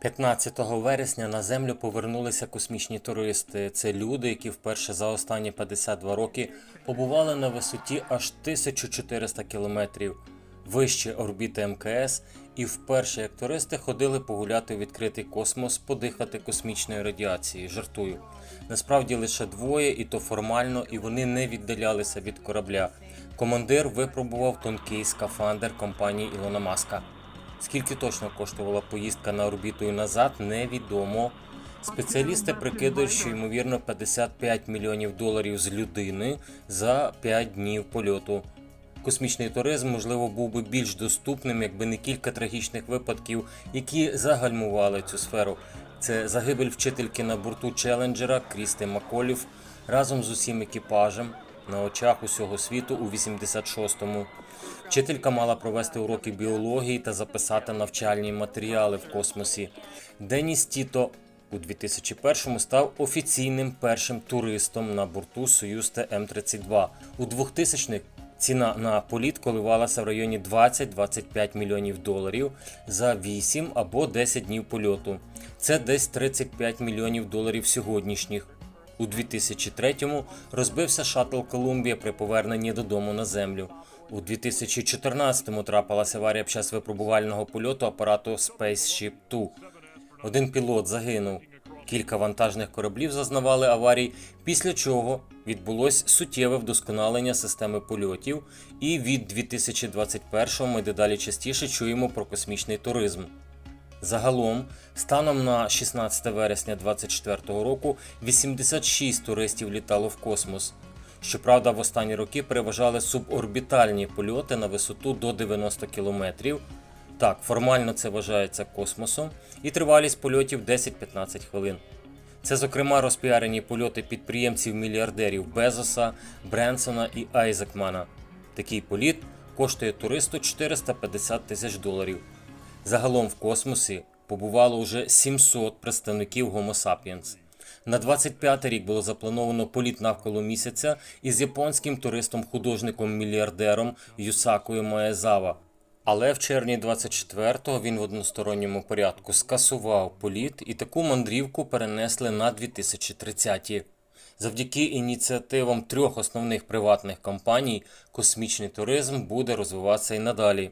15 вересня на землю повернулися космічні туристи. Це люди, які вперше за останні 52 роки побували на висоті аж 1400 кілометрів вище орбіти МКС, і вперше як туристи ходили погуляти у відкритий космос, подихати космічної радіації. Жартую. Насправді лише двоє, і то формально, і вони не віддалялися від корабля. Командир випробував тонкий скафандр компанії Ілона Маска. Скільки точно коштувала поїздка на орбіту і назад, невідомо. Спеціалісти прикидують, що ймовірно 55 мільйонів доларів з людини за 5 днів польоту. Космічний туризм, можливо, був би більш доступним, якби не кілька трагічних випадків, які загальмували цю сферу. Це загибель вчительки на борту Челенджера Крісти Маколів разом з усім екіпажем на очах усього світу у 86-му. Вчителька мала провести уроки біології та записати навчальні матеріали в космосі. Деніс Тіто у 2001-му став офіційним першим туристом на борту Союз ТМ-32. У 2000-х ціна на політ коливалася в районі 20-25 мільйонів доларів за 8 або 10 днів польоту. Це десь 35 мільйонів доларів сьогоднішніх. У 2003-му розбився шаттл Колумбія при поверненні додому на землю. У 2014-му трапилася аварія під час випробувального польоту апарату Spaceship 2. Один пілот загинув. Кілька вантажних кораблів зазнавали аварій, після чого відбулось суттєве вдосконалення системи польотів, і від 2021-го ми дедалі частіше чуємо про космічний туризм. Загалом, станом на 16 вересня 2024 року, 86 туристів літало в космос. Щоправда, в останні роки переважали суборбітальні польоти на висоту до 90 кілометрів. Так, формально це вважається космосом, і тривалість польотів 10-15 хвилин. Це, зокрема, розпіарені польоти підприємців-мільярдерів Безоса, Бренсона і Айзекмана. Такий політ коштує туристу 450 тисяч доларів. Загалом в космосі побувало уже 700 представників Homo sapiens. На 25 рік було заплановано політ навколо місяця із японським туристом-художником-мільярдером Юсакою Маезава. Але в червні 24-го він в односторонньому порядку скасував політ і таку мандрівку перенесли на 2030-ті. Завдяки ініціативам трьох основних приватних компаній космічний туризм буде розвиватися і надалі.